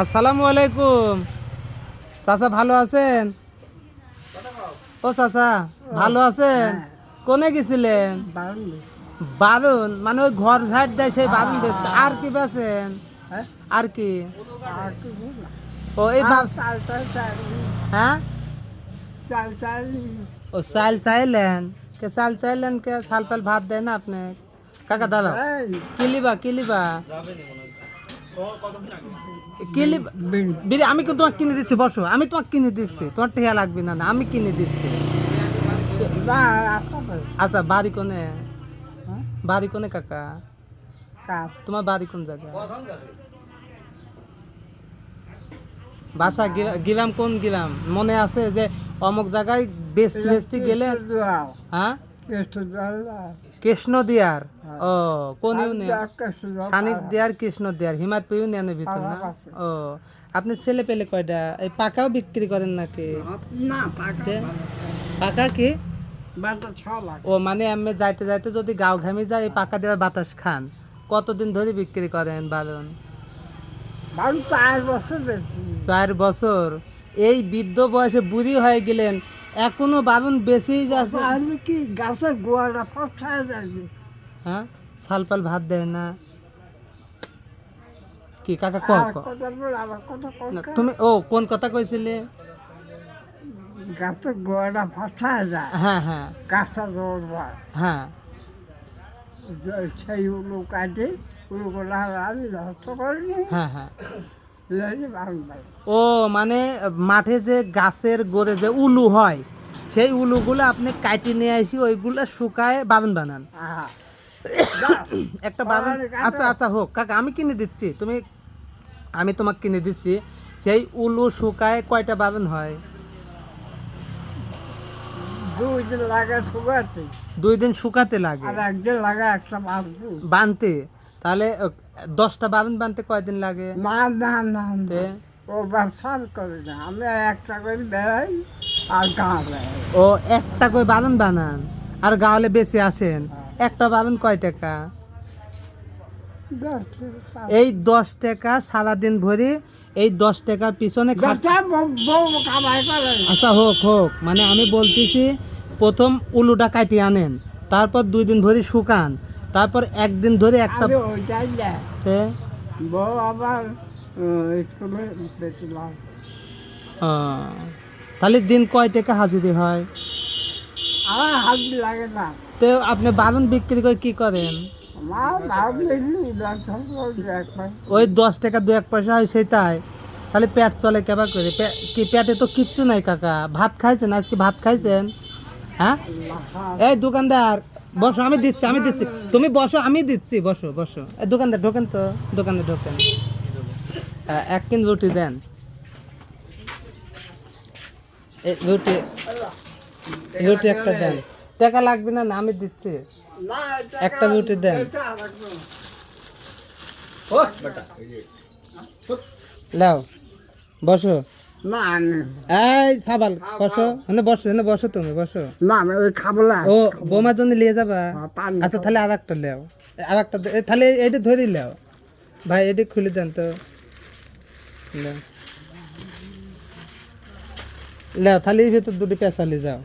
আসসালামু আলাইকুম। চাচা ভালো আছেন? ও চাচা ভালো আছেন? কোনে গেছিলেন? বারুন মানে ওই ঘর ঝাড় দেয় সেই বারুন বেচতে। আর কি বেছেন আর কি? ও এই হ্যাঁ? ও চাল চাইলেন? কে চাল চাইলেন কে? চাল পাল ভাত দেয় না আপনি? কাকা দাদা কিলিবা কিলিবা কিলিবা বিরি আমি কিন্তু তোমাকে কিনে দিচ্ছি বসো আমি তোমাকে কিনে দিচ্ছি তোমার টেহা লাগবে না না আমি কিনে দিচ্ছি আচ্ছা বাড়ি কোনে বাড়ি কোনে কাকা তোমার বাড়ি কোন জায়গা বাসা গিলাম কোন গিলাম মনে আছে যে অমুক জায়গায় বেস্ট বেস্টি গেলে হ্যাঁ কৃষ্ণ দিয়ার? ও কোন ইউনিয়ন সানিক দিয়ার কৃষ্ণ দিয়ার ইউনিয়নের ভিতর না? ও আপনি ছেলে পেলে কয়টা? এই পাকাও বিক্রি করেন নাকি? পাকা কি? ও মানে আমি যাইতে যাইতে যদি গাও ঘামে যায় এই পাকা দেওয়ার বাতাস খান। কতদিন ধরে বিক্রি করেন বালন? চার বছর চার বছর। এই বৃদ্ধ বয়সে বুড়ি হয়ে গেলেন এখনও বাবুন বেঁচেই যাচ্ছে। তাহলে কি গাছের গোয়াটা ফসায় যাবে হ্যাঁ? ছালপাল ভাত দেয় না। কি কাকা ক তুমি ও কোন কথা কইছিলে? গাছের গোয়াটা ফসায় যায়। হ্যাঁ হ্যাঁ। গাছটা দৌড়বা হ্যাঁ। সেই উলু কাটে উলুগুলো আমি নষ্ট করিনি হ্যাঁ হ্যাঁ। ও মানে মাঠে যে গাছের গোড়ে যে উলু হয় সেই উলুগুলো আপনি কাটি নিয়ে আসি ওইগুলো শুকায় বাবন বানান। একটা কাকা। আচ্ছা আচ্ছা হোক কাকা আমি কিনে দিচ্ছি তুমি আমি তোমাকে কিনে দিচ্ছি। সেই উলু শুকায় কয়টা বাবন হয়? দুই দিন লাগে শুকাতে। দুই দিন শুকাতে লাগে। আর একদিন লাগে একটা বানতে। তাহলে দশটা বাবন বানতে কয়দিন লাগে? না না না না। ও ব্যবসা করি না আমি একটা করে বেড়াই আর গাঁ বেড়াই। ও একটা করে বাবন বানান আর গাওয়ালে বেঁচে আসেন। একটা বাবন কয় টাকা? এই দশ টাকা সারাদিন ভরে এই দশ টাকার পিছনে। আচ্ছা হোক হোক। মানে আমি বলতেছি প্রথম উলুটা কাটিয়ে আনেন তারপর দুই দিন ধরে শুকান তারপর একদিন ধরে একটা ওইটাই বউ আবার স্কুলে তাহলে দিন কয় টাকা হাজিরি হয়? আমার লাগে না। তো আপনি বারুন বিক্রি করে কি করেন? ওই দশ টাকা দু এক পয়সা হয় সেটাই। তাহলে পেট চলে কেবা করে? কি পেটে তো কিচ্ছু নাই কাকা? ভাত খাইছেন? আজকে ভাত খাইছেন? হ্যাঁ? এই দোকানদার বসো আমি দিচ্ছি আমি দিচ্ছি। তুমি বসো আমি দিচ্ছি। বসো বসো। দোকানদার ঢোকেন তো দোকানে ঢোকেন। এক কিন রুটি দেন। রুটি রুটি একটা দেন। টাকা লাগবে না না আমি দিচ্ছি। একটা রুটি দেন। লাও বসো। এই সাবাল বসো। এনে বসো এনে বসো তুমি বসো। না আমি ওই খাব না ও বোমার জন্য নিয়ে যাবা? হ্যাঁ, আচ্ছা তাহলে আর একটা লেও। আর একটা এ, তাহলে এইটা ধরে লেও। ভাই এটি খুলে দেন তো। লেও। লেও তাহলে এই ভেতর দুটি পেঁচালি যাও।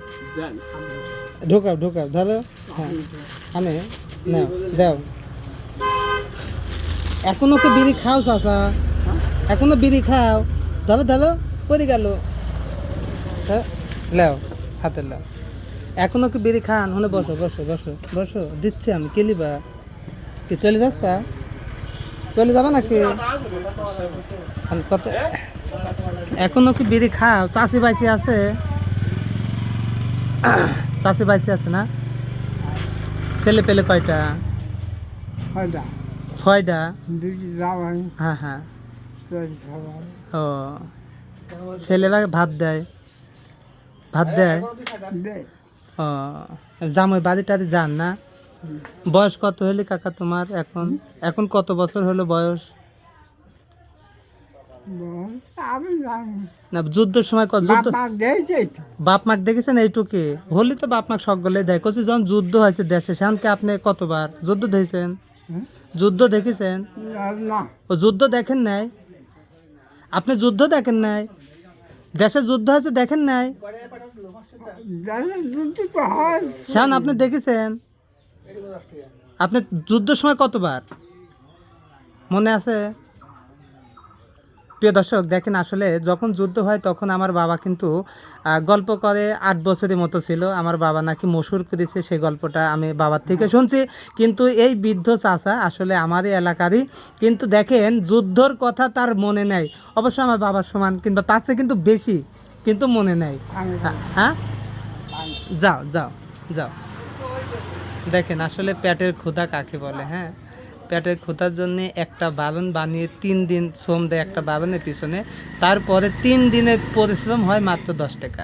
ঢোকাও ঢোকাও ধরো। হ্যাঁ আমি নাও দাও। এখনও তো বিড়ি খাও চাচা? এখনও বিড়ি খাও? ধরো ধরো। পড়ে গেল? হ্যাঁ লেও হাতে লেও। এখনও কি বিড়ি খান? হলে বসো বসো বসো বসো। দিচ্ছি আমি কিলিবা কি চলে যাচ্ছা? চলে যাবে নাকি? কত? এখনও কি বিড়ি খাও? চাষি বাইচি আছে? চাষি বাইচি আছে না? ছেলে পেলে কয়টা? ছয়টা। ছয়টা? হ্যাঁ হ্যাঁ। ও ছেলেরা ভাত দেয়। ভাত দেয়? ও জামাই বাড়ি টাড়ি যান না? বয়স কত হলে কাকা তোমার এখন? এখন কত বছর হলো বয়স? না যুদ্ধের সময় যুদ্ধ বাপ মাক দেখেছেন এইটুকে? হলি তো বাপ মাক সকলে দেয়। কচি যখন যুদ্ধ হয়েছে দেশে সেখানকে আপনি কতবার? যুদ্ধ দেখেছেন? যুদ্ধ দেখেছেন? ও যুদ্ধ দেখেন নাই? আপনি যুদ্ধ দেখেন নাই? দেশে যুদ্ধ আছে দেখেন নাই? শান, আপনি দেখেছেন? আপনি যুদ্ধের সময় কতবার? মনে আছে? প্রিয় দর্শক, দেখেন আসলে যখন যুদ্ধ হয় তখন আমার বাবা কিন্তু গল্প করে আট বছরের মতো ছিল। আমার বাবা নাকি মশুর করেছে সেই গল্পটা আমি বাবার থেকে শুনছি। কিন্তু এই বৃদ্ধ চাচা আসলে আমারই এলাকারই। কিন্তু দেখেন, যুদ্ধর কথা তার মনে নেই। অবশ্য আমার বাবার সমান কিন্তু তার চেয়ে কিন্তু বেশি কিন্তু মনে নেই। হ্যাঁ যাও যাও যাও। দেখেন আসলে পেটের ক্ষুধা কাকে বলে হ্যাঁ? পেটের ক্ষুধার জন্য একটা বাবন বানিয়ে তিন দিন শ্রম দেয় একটা বাবনের পিছনে। তারপরে তিন দিনের পরিশ্রম হয় মাত্র দশ টাকা।